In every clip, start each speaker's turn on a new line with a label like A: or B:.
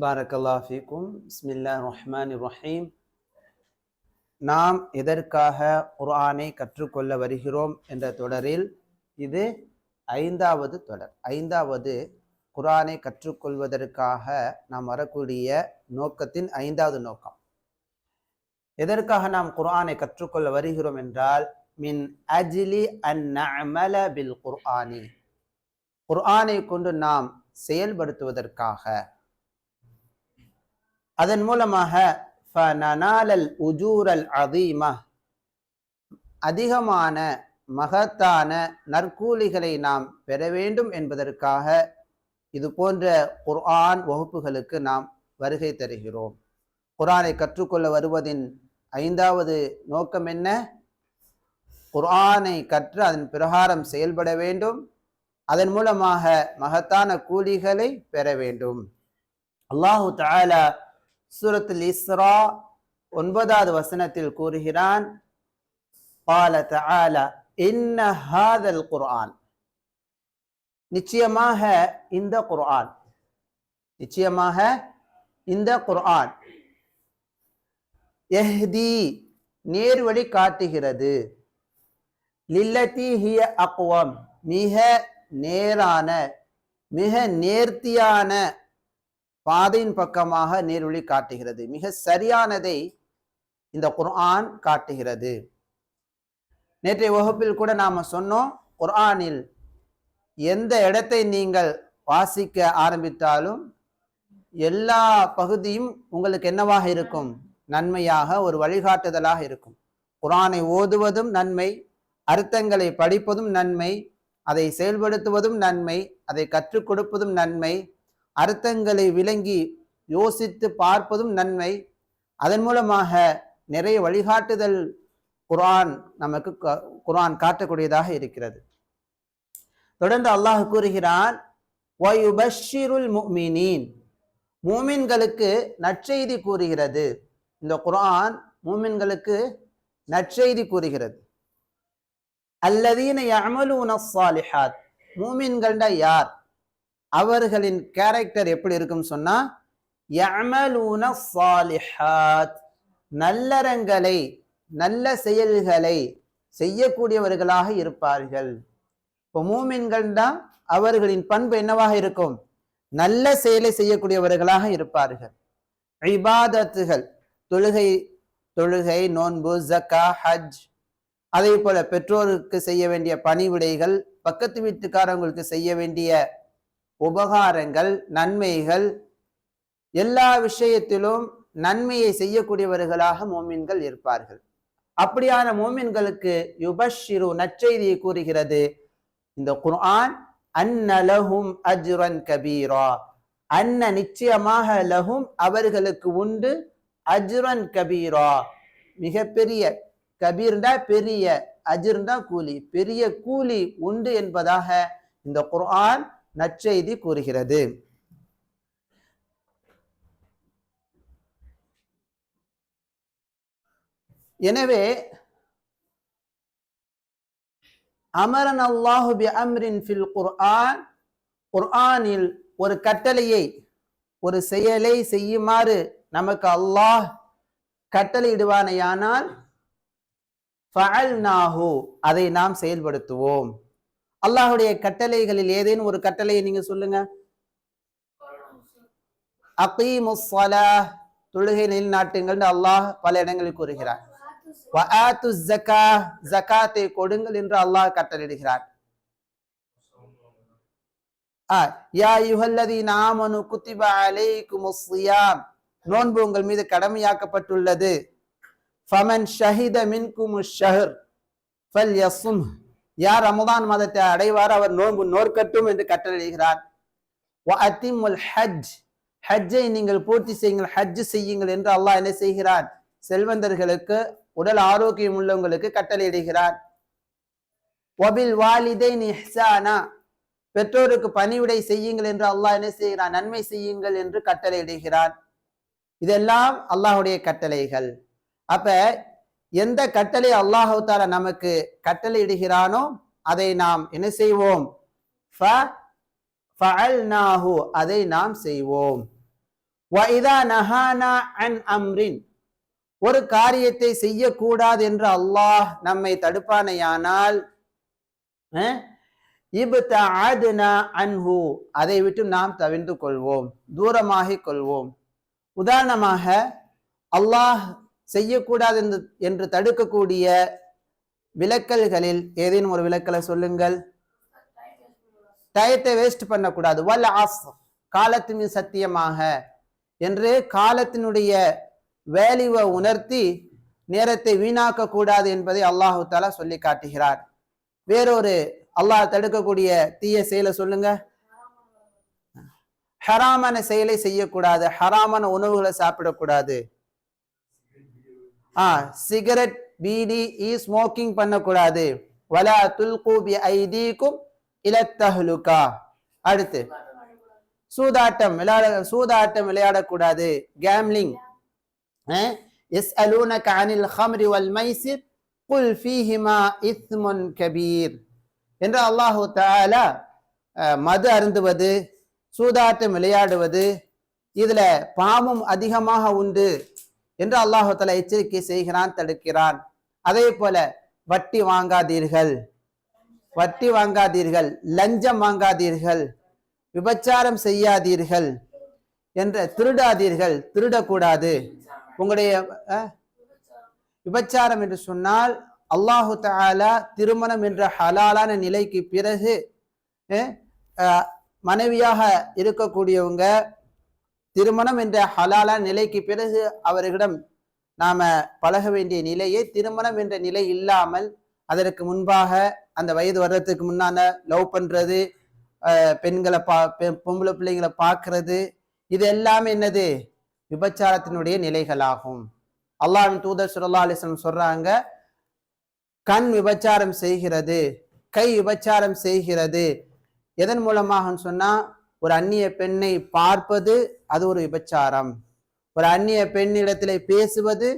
A: பாரக்கல்லா ஃபீக்கும் பிஸ்மில்லா ரஹ்மான் ரஹீம் நாம் எதற்காக குர்ஆனை கற்றுக்கொள்ள வருகிறோம் என்ற தொடரில் இது ஐந்தாவது தொடர். ஐந்தாவது குர்ஆனை கற்றுக்கொள்வதற்காக நாம் வரக்கூடிய நோக்கத்தின் ஐந்தாவது நோக்கம். எதற்காக நாம் குர்ஆனை கற்றுக்கொள்ள வருகிறோம் என்றால் மின் அஜிலி அன் பில் குர்ஆனி. குர்ஆனை கொண்டு நாம் செயல்படுத்துவதற்காக அதன் மூலமாக உஜூரல் அதீம அதிகமான மகத்தான நற்கூலிகளை நாம் பெற வேண்டும் என்பதற்காக இது போன்ற குர்ஆன் வகுப்புகளுக்கு நாம் வருகை தருகிறோம். குரானை கற்றுக்கொள்ள வருவதின் ஐந்தாவது நோக்கம் என்ன? குர்ஆனை கற்று அதன் பிரகாரம் செயல்பட வேண்டும். அதன் மூலமாக மகத்தான கூலிகளை பெற வேண்டும். அல்லாஹு தாலா சூரத்தில் இஸ்ரா ஒன்பதாவது வசனத்தில் கூறுகிறான் பால தால இன்ன குர்ஆன் நிச்சயமாக இந்த குர்ஆன். நிச்சயமாக இந்த குர்ஆன். எஹ்தி நேர்வழி காட்டுகிறது. லில்லத்தி ஹிய அக்வம். மிக நேரான மிக நேர்த்தியான பாதையின் பக்கமாக நேர்வழி காட்டுகிறது. மிக சரியானதை இந்த குர்ஆன் காட்டுகிறது. நேற்றைய வகுப்பில் கூட நாம் சொன்னோம் குர்ஆனில் எந்த இடத்தை நீங்கள் வாசிக்க ஆரம்பித்தாலும் எல்லா பகுதியும் உங்களுக்கு என்னவாக இருக்கும்? நன்மையாக ஒரு வழிகாட்டுதலாக இருக்கும். குர்ஆனை ஓதுவதும் நன்மை அர்த்தங்களை படிப்பதும் நன்மை அதை செயல்படுத்துவதும் நன்மை அதை கற்றுக் கொடுப்பதும் நன்மை அர்த்தங்களை விளங்கி யோசித்து பார்ப்பதும் நன்மை. அதன் மூலமாக நிறைய வழிகாட்டுதல் குரான் நமக்கு குரான் காட்டக்கூடியதாக இருக்கிறது. தொடர்ந்து அல்லாஹ் கூறுகிறான் வயுபஷிருல் மூமின்களுக்கு நற்செய்தி கூறுகிறது. இந்த குரான் மூமின்களுக்கு நற்செய்தி கூறுகிறது. அல்லதீன யஅமலூன சாலிஹாத் மூமின்கள்டா யார்? அவர்களின் கேரக்டர் எப்படி இருக்கும்னு சொன்னா யஅமலூன ஸாலிஹாத் நல்லறங்களை நல்ல செயல்களை செய்யக்கூடியவர்களாக இருப்பார்கள். இப்போ மூமின்கள் தான் அவர்களின் பண்பு என்னவாக இருக்கும்? நல்ல செயலை செய்யக்கூடியவர்களாக இருப்பார்கள். இபாதத்துகள் தொழுகை தொழுகை நோன்பு ஜக்கா ஹஜ் அதே போல பெற்றோருக்கு செய்ய வேண்டிய பணிவிடைகள் பக்கத்து வீட்டுக்காரங்களுக்கு செய்ய வேண்டிய உபகாரங்கள் நன்மைகள் எல்லா விஷயத்திலும் நன்மையை செய்யக்கூடியவர்களாக மோமின்கள் இருப்பார்கள். அப்படியான மோமின்களுக்கு யுபஷிரு நற்செய்தியை கூறுகிறது. இந்த குர்ஆன் அன்ன லஹும் அஜ்ரன் கபீரா. அன்ன நிச்சயமாக லஹும் அவர்களுக்கு உண்டு அஜ்ரன் கபீரா. மிகப்பெரிய கபீர்னா பெரிய அஜிர்னா கூலி. பெரிய கூலி உண்டு என்பதாக இந்த குர்ஆன் நற்செய்தி கூறுகிறது. எனவே அமரன் அல்லாஹு பி அம்ரின் ஃபில் குர்ஆன் குர்ஆனில் ஒரு கட்டளையை ஒரு செயலை செய்யுமாறு நமக்கு அல்லாஹ் கட்டளையிடுவானையானால் ஃபஅல்நாஹு அதை நாம் செயல்படுத்துவோம். அல்லாஹுடைய கட்டளைகளில் ஏதேனும் ஒரு கட்டளையை நீங்க சொல்லுங்க? அகீமுஸ் ஸலாஹ் தொழுகை நிலைநாட்டுங்கள் அல்லாஹ் பல இடங்களில் கூறுகிறார். வஆத்து ஜக்கா கொடுங்கள் என்று அல்லாஹ் கட்டளையிடுகிறார். யா அய்யுஹல்லதீன ஆமனு குத்திப அலைக்குமுஸ் நோன்பு உங்கள் மீது கடமையாக்கப்பட்டுள்ளது. ஃபமன் ஷஹித மின்கும் ஷஹர் ஃபல்யஸும் யார் ரமதான் மாதத்தை அடைவார் அவர் நோன்பு நோர்க்கட்டும் என்று கட்டளையிடுகிறார். அத்திமுல் ஹஜ். ஹஜ்ஜை நீங்கள் பூர்த்தி செய்யுங்கள் ஹஜ் செய்யுங்கள் என்று அல்லாஹ் என்ன செய்கிறார்? செல்வந்தர்களுக்கு உடல் ஆரோக்கியம் உள்ளவங்களுக்கு கட்டளையிடுகிறார். ஒபில் வாலிதை இஹ்சானா. பெற்றோருக்கு பணிவிடை செய்யுங்கள் என்று அல்லாஹ் என்ன செய்கிறான் நன்மை செய்யுங்கள் என்று கட்டளையிடுகிறான் இதெல்லாம் அல்லாஹுடைய கட்டளைகள். அப்ப எந்த கட்டளை அல்லாஹு நமக்கு கட்டளை இடுகிறானோ அதை நாம் என்ன செய்வோம்? அதை நாம் செய்வோம். அம்ரின் ஒரு காரியத்தை செய்யக்கூடாது என்று அல்லாஹ் நம்மை தடுப்பானையானால் அன்ஹு அதை விட்டு நாம் தவிர்ந்து கொள்வோம் தூரமாகிக் கொள்வோம். உதாரணமாக அல்லாஹ் செய்யக்கூடாது என்று என்று தடுக்கக்கூடிய விலக்கல்களில் ஏதேனும் ஒரு விலக்கலை சொல்லுங்கள். டயத்தை வேஸ்ட் பண்ணக்கூடாது. வல் ஆஸ் காலத்து சத்தியமாக என்று காலத்தினுடைய வேல்யூவை உணர்த்தி நேரத்தை வீணாக்க கூடாது என்பதை அல்லாஹு தாலா சொல்லி காட்டுகிறார். வேறொரு அல்லாஹ் தடுக்கக்கூடிய தீய செயலை சொல்லுங்க. ஹராமான செயலை செய்யக்கூடாது. ஹராமான உணவுகளை சாப்பிடக்கூடாது. ஆ சிகரெட் பீடி இ ஸ்மோக்கிங் பண்ணக்கூடாது. வலா துல்கு பி ஐதீக்கும் இலத்தஹ்லுகா அடுத்து சூதாட்டம் விளையாட சூதாட்டம் விளையாடக்கூடாது. கேம்லிங். எஸ் அலூனக அனில் ஹம்ரி வல் மைசிர் குல் ஃபீஹிமா இஸ்முன் கபீர். என்று அல்லாஹு தாலா மது அருந்துவது சூதாட்டம் விளையாடுவது இதில் பாவம் அதிகமாக உண்டு. என்று அல்லாஹால எச்சரிக்கை செய்கிறான் தடுக்கிறான். அதே போல வட்டி வாங்காதீர்கள். வட்டி வாங்காதீர்கள். லஞ்சம் வாங்காதீர்கள். விபச்சாரம் செய்யாதீர்கள் என்ற திருடாதீர்கள். திருடக்கூடாது. உங்களுடைய விபச்சாரம் என்று சொன்னால் அல்லாஹு தாலா திருமணம் என்ற ஹலாலான நிலைக்கு பிறகு மனைவியாக இருக்கக்கூடியவங்க திருமணம் என்ற ஹலாலான நிலைக்கு பிறகு அவர்களிடம் நாம பழக வேண்டிய நிலையே திருமணம் என்ற நிலை இல்லாமல் அதற்கு முன்பாக அந்த வயது வர்றதுக்கு முன்னால லவ் பண்றது பெண்களை பா பொம்பளை பிள்ளைங்களை பார்க்கறது இது எல்லாமே என்னது? விபச்சாரத்தினுடைய நிலைகளாகும். அல்லாவின் தூதர் ஸல்லல்லாஹு அலைஹி சொல்றாங்க கண் விபச்சாரம் செய்கிறது கை விபச்சாரம் செய்கிறது. எதன் மூலமாக சொன்னா ஒரு அந்நிய பெண்ணை பார்ப்பது அது ஒரு விபச்சாரம். ஒரு அந்நிய பெண்ணிடத்திலே பேசுவது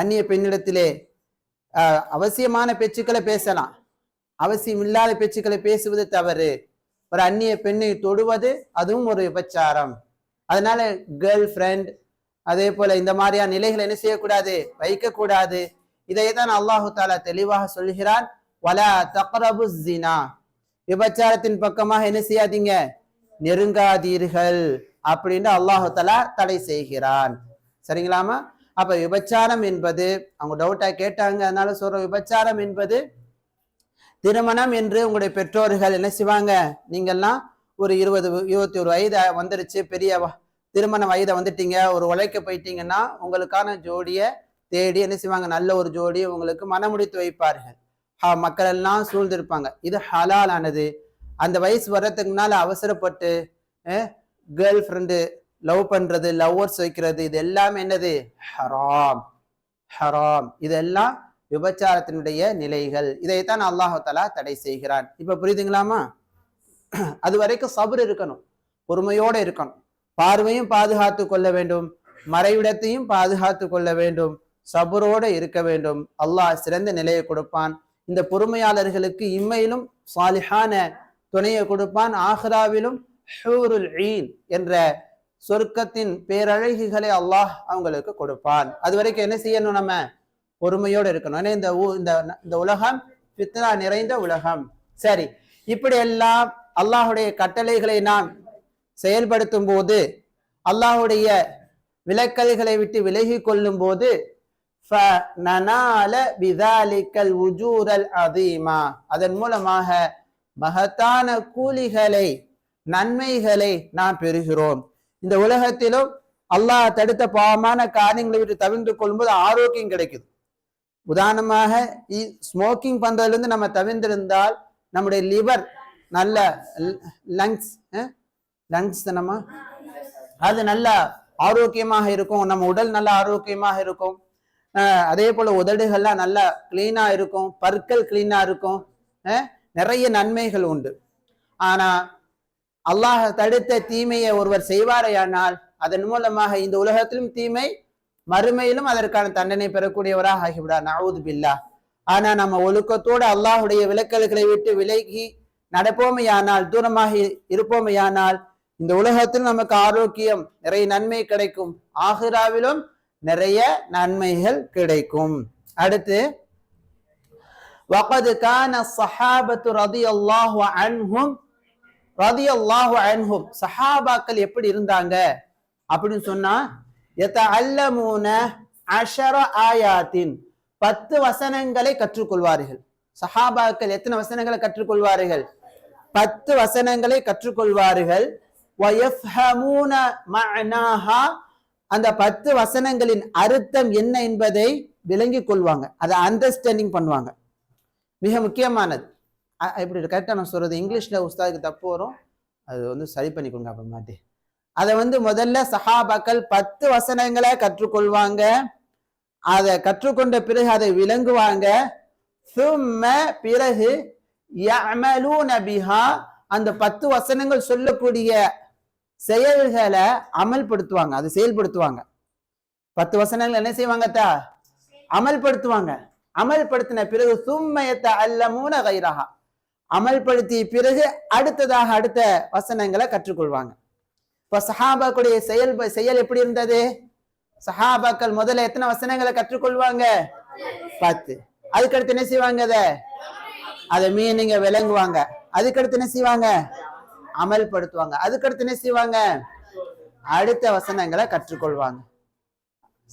A: அந்நிய பெண்ணிடத்திலே அவசியமான பேச்சுக்களை பேசலாம். அவசியம் இல்லாத பேச்சுக்களை பேசுவது தவறு. ஒரு அந்நிய பெண்ணை தொடுவது அதுவும் ஒரு விபச்சாரம். அதனால கேர்ள் ஃப்ரெண்ட் அதே போல இந்த மாதிரியான நிலைகளை என்ன செய்யக்கூடாது? வைக்கக்கூடாது. இதை தான் அல்லாஹு தாலா தெளிவாக சொல்கிறான். வலா தக்ரபு ஜினா விபச்சாரத்தின் பக்கமாக என்ன செய்யாதீங்க? நெருங்காதீர்கள். அப்படின்னு அல்லாஹு தடை செய்கிறான். சரிங்களாமா அப்ப விபச்சாரம் என்பது அவங்க டவுட்டா கேட்டாங்க அதனால சொல்ற விபச்சாரம் என்பது திருமணம் என்று உங்களுடைய பெற்றோர்கள் என்ன செய்வாங்க? நீங்கள்லாம் ஒரு இருபது இருபத்தி ஒரு வயது வந்துருச்சு பெரிய வ- திருமண வயதை வந்துட்டீங்க ஒரு உழைக்க போயிட்டீங்கன்னா உங்களுக்கான ஜோடியை தேடி என்ன செய்வாங்க? நல்ல ஒரு ஜோடியை உங்களுக்கு மனமுடித்து வைப்பார்கள். ஹ- மக்கள் எல்லாம் சூழ்ந்திருப்பாங்க. இது ஹலாலானது. அந்த வயசு வர்றதுக்கு அவசரப்பட்டு கேர்ள் ஃப்ரெண்டு லவ் பண்றது லவ்வர்ஸ் வைக்கிறது இது எல்லாமே என்னது? ஹராம் ஹராம் இதெல்லாம் விபச்சாரத்தினுடைய நிலைகள். இதைத்தான் அல்லாஹாலா தடை செய்கிறான். இப்ப புரியுதுங்களாமா அது வரைக்கும் சபர் இருக்கணும். பொறுமையோடு இருக்கணும். பார்வையும் பாதுகாத்து கொள்ள வேண்டும். மறைவிடத்தையும் பாதுகாத்து கொள்ள வேண்டும். சபரோடு இருக்க வேண்டும். அல்லாஹ் சிறந்த நிலையை கொடுப்பான். இந்த பொறுமையாளர்களுக்கு இம்மையிலும் சாலிஹான துணையை கொடுப்பான். ஆஹ்ராவிலும் ஹூருல் ஈன் என்ற சொர்க்கத்தின் பேரழகிகளை அல்லாஹ் அவங்களுக்கு கொடுப்பான். அது வரைக்கும் என்ன செய்யணும் நம்ம? பொறுமையோடு இருக்கணும். ஏன்னா இந்த இந்த உலகம் பித்னா நிறைந்த உலகம். சரி இப்படி எல்லாம் அல்லாஹுடைய கட்டளைகளை நாம் செயல்படுத்தும் போது அல்லாஹுடைய விலக்கல்களை விட்டு விலகி கொள்ளும் போது அதன் மூலமாக மகத்தான கூலிகளை நன்மைகளை நாம் பெறுகிறோம். இந்த உலகத்திலும் அல்லாஹ் தடுத்த பாவமான காரியங்களை விட்டு தவிர்த்து கொள்ளும்போது ஆரோக்கியம் கிடைக்குது. உதாரணமாக ஸ்மோக்கிங் பண்றதுலேருந்து நம்ம தவிர்ந்திருந்தால் நம்முடைய லிவர் நல்ல லங்ஸ் லங்ஸ் தானம்மா? அது நல்ல ஆரோக்கியமாக இருக்கும். நம்ம உடல் நல்ல ஆரோக்கியமாக இருக்கும். அதே போல உதடுகள்லாம் நல்லா கிளீனா இருக்கும். பற்கள் கிளீனா இருக்கும். நிறைய நன்மைகள் உண்டு. ஆனா அல்லாஹ் தடுத்த தீமையை ஒருவர் செய்வாரையானால் அதன் மூலமாக இந்த உலகத்திலும் தீமை மறுமையிலும் அதற்கான தண்டனை பெறக்கூடியவராக ஆகிவிடார் நவுது பில்லா ஆனா நம்ம ஒழுக்கத்தோடு அல்லாஹுடைய விலக்கல்களை விட்டு விலகி நடப்போமையானால் தூரமாக இருப்போமையானால் இந்த உலகத்தில் நமக்கு ஆரோக்கியம் நிறைய நன்மை கிடைக்கும். ஆஹிராவிலும் நிறைய நன்மைகள் கிடைக்கும். அடுத்து வகது கான சஹாபத்து ரதி அல்லாஹு அன்ஹும் ரதி அல்லாஹு அன்ஹும் சஹாபாக்கள் எப்படி இருந்தாங்க? அப்படின்னு சொன்னா எத்த அல்லமூன அஷர ஆயாத்தின் பத்து வசனங்களை கற்றுக்கொள்வார்கள். சஹாபாக்கள் எத்தனை வசனங்களை கற்றுக்கொள்வார்கள்? பத்து வசனங்களை கற்றுக்கொள்வார்கள். அந்த பத்து வசனங்களின் அர்த்தம் என்ன என்பதை விளங்கி கொள்வாங்க. அதை அண்டர்ஸ்டாண்டிங் பண்ணுவாங்க. மிக முக்கியமானது. இப்படி கரெக்டாக நான் சொல்கிறது இங்கிலீஷில் உஸ்தாதுக்கு தப்பு வரும். அது வந்து சரி பண்ணி கொடுங்க அப்புறமாட்டி அதை வந்து முதல்ல சஹாபாக்கள் பத்து வசனங்களை கற்றுக்கொள்வாங்க. அதை கற்றுக்கொண்ட பிறகு அதை விளங்குவாங்க. சும்ம பிறகு பிஹா அந்த பத்து வசனங்கள் சொல்லக்கூடிய செயல்களை அமல்படுத்துவாங்க. அதை செயல்படுத்துவாங்க. பத்து வசனங்கள் என்ன செய்வாங்க தா அமல்படுத்துவாங்க. அமல்படுத்தின பிறகு சும்மயத்தை அல்ல மூன கைரஹா அமல்படுத்திய பிறகு அடுத்ததாக அடுத்த வசனங்களை கற்றுக்கொள்வாங்க. இப்போ சஹாபாக்குடைய செயல் செயல் எப்படி இருந்தது? சஹாபாக்கள் முதல்ல எத்தனை வசனங்களை கற்றுக்கொள்வாங்க? பத்து. அதுக்கடுத்து என்ன செய்வாங்க அதை? அதை மீனிங்க விளங்குவாங்க. அதுக்கடுத்து என்ன செய்வாங்க? அமல்படுத்துவாங்க. அதுக்கடுத்து என்ன செய்வாங்க? அடுத்த வசனங்களை கற்றுக்கொள்வாங்க.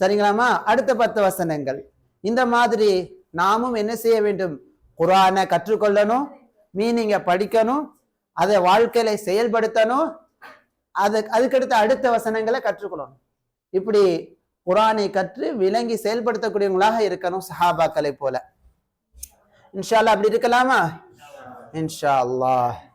A: சரிங்களாமா அடுத்த பத்து வசனங்கள். இந்த மாதிரி நாமும் என்ன செய்ய வேண்டும்? குரானை கற்றுக்கொள்ளணும். மீனிங்கை படிக்கணும் அதை வாழ்க்கையில செயல்படுத்தணும் அது அதுக்கடுத்து அடுத்த வசனங்களை கற்றுக்கொள்ளணும். இப்படி குரானை கற்று விளங்கி செயல்படுத்தக்கூடியவங்களாக இருக்கணும் சஹாபாக்களை போல. இன்ஷால்லா அப்படி இருக்கலாமா? இன்ஷா அல்லாஹ்